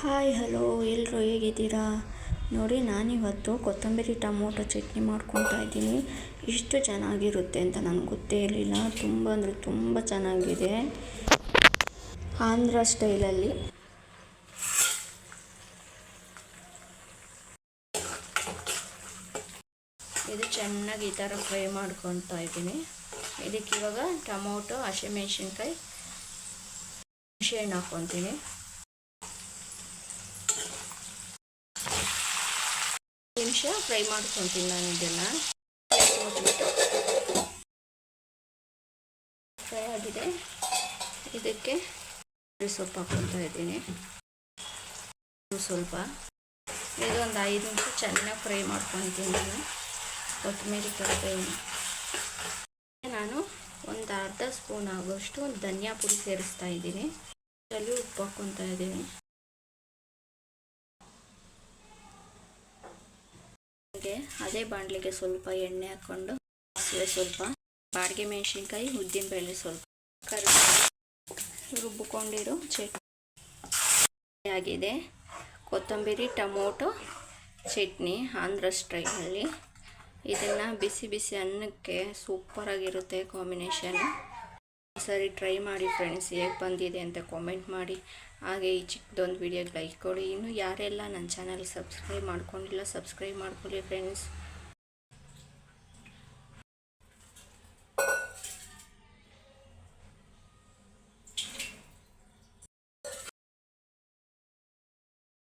Hi, hello ಎಲ್ಲರೂ ಹೇಗಿದ್ದೀರಾ? ನೋಡಿ, ನಾನಿವತ್ತು ಕೊತ್ತಂಬರಿ ಟೊಮೊಟೊ ಚಟ್ನಿ ಮಾಡ್ಕೊತಾ ಇದ್ದೀನಿ. ಇಷ್ಟು ಚೆನ್ನಾಗಿರುತ್ತೆ ಅಂತ ನನಗೆ ಗೊತ್ತೇ ಇರಲಿಲ್ಲ. ತುಂಬ ಅಂದರೆ ತುಂಬ ಚೆನ್ನಾಗಿದೆ. ಆಂಧ್ರ ಸ್ಟೈಲಲ್ಲಿ. ಇದು ಚೆನ್ನಾಗಿ ಈ ಥರ ಫ್ರೈ ಮಾಡ್ಕೊತಾ ಇದ್ದೀನಿ. ಇದಕ್ಕೆ ಇವಾಗ ಟೊಮೊಟೊ, ಹಸಿಮೆಣ್ಸಿನ್ಕಾಯಿ ಹುಣಸೆಹಣ್ಣು ಹಾಕ್ಕೊತೀನಿ. ನಿಮಿಷ ಫ್ರೈ ಮಾಡ್ಕೊತೀನಿ ನಾನು ಇದನ್ನು. ಫ್ರೈ ಆಗಿದೆ. ಇದಕ್ಕೆ ಸೊಪ್ಪು ಹಾಕ್ಕೊತಾ ಇದ್ದೀನಿ. ಸ್ವಲ್ಪ. ಇದೊಂದು ಐದು ನಿಮಿಷ ಚೆನ್ನಾಗಿ ಫ್ರೈ ಮಾಡ್ಕೊತೀನಿ ನಾನು. ಕೊತ್ತಂಬರಿ ಕರಿಬೇವು ನಾನು ಒಂದು ಅರ್ಧ ಸ್ಪೂನ್ ಆಗೋಷ್ಟು ಧನಿಯಾ ಪುಡಿ ಸೇರಿಸ್ತಾ ಇದ್ದೀನಿ. ಅಲ್ಲಿ ಉಪ್ಪು ಹಾಕ್ಕೊತಾ ಇದ್ದೀನಿ. ಹಾಗೆ ಅದೇ ಬಾಣಲಿಗೆ ಸ್ವಲ್ಪ ಎಣ್ಣೆ ಹಾಕ್ಕೊಂಡು, ಸಾಸಿವೆ ಸ್ವಲ್ಪ, ಬಾಡಿಗೆ ಮೆಣಸಿನ್ಕಾಯಿ, ಉದ್ದಿನಬೇಳೆ ಸ್ವಲ್ಪ ಕರಿಬೇವು ರುಬ್ಬಿಕೊಂಡಿರೋ. ಚಟ್ನಿ ಆಗಿದೆ. ಕೊತ್ತಂಬರಿ, ಟೊಮೊಟೊ, ಚಟ್ನಿ ಆಂಧ್ರ ಸ್ಟೈಲಲ್ಲಿ. ಇದನ್ನು ಬಿಸಿ ಬಿಸಿ ಅನ್ನಕ್ಕೆ ಸೂಪರಾಗಿರುತ್ತೆ ಕಾಂಬಿನೇಷನ್. ಸರಿ ಟ್ರೈ ಮಾಡಿ ಫ್ರೆಂಡ್ಸ್ ಹೇಗೆ ಬಂದಿದೆ ಅಂತ ಕಾಮೆಂಟ್ ಮಾಡಿ. ಹಾಗೆ ಈ ಚಿಕ್ಕದೊಂದು ವೀಡಿಯೋಗೆ ಲೈಕ್ ಕೊಡಿ. ಇನ್ನು ಯಾರೆಲ್ಲ ನನ್ನ ಚಾನಲ್ ಸಬ್ಸ್ಕ್ರೈಬ್ ಮಾಡ್ಕೊಂಡಿಲ್ಲ ಸಬ್ಸ್ಕ್ರೈಬ್ ಮಾಡ್ಕೊಳ್ಳಿ ಫ್ರೆಂಡ್ಸ್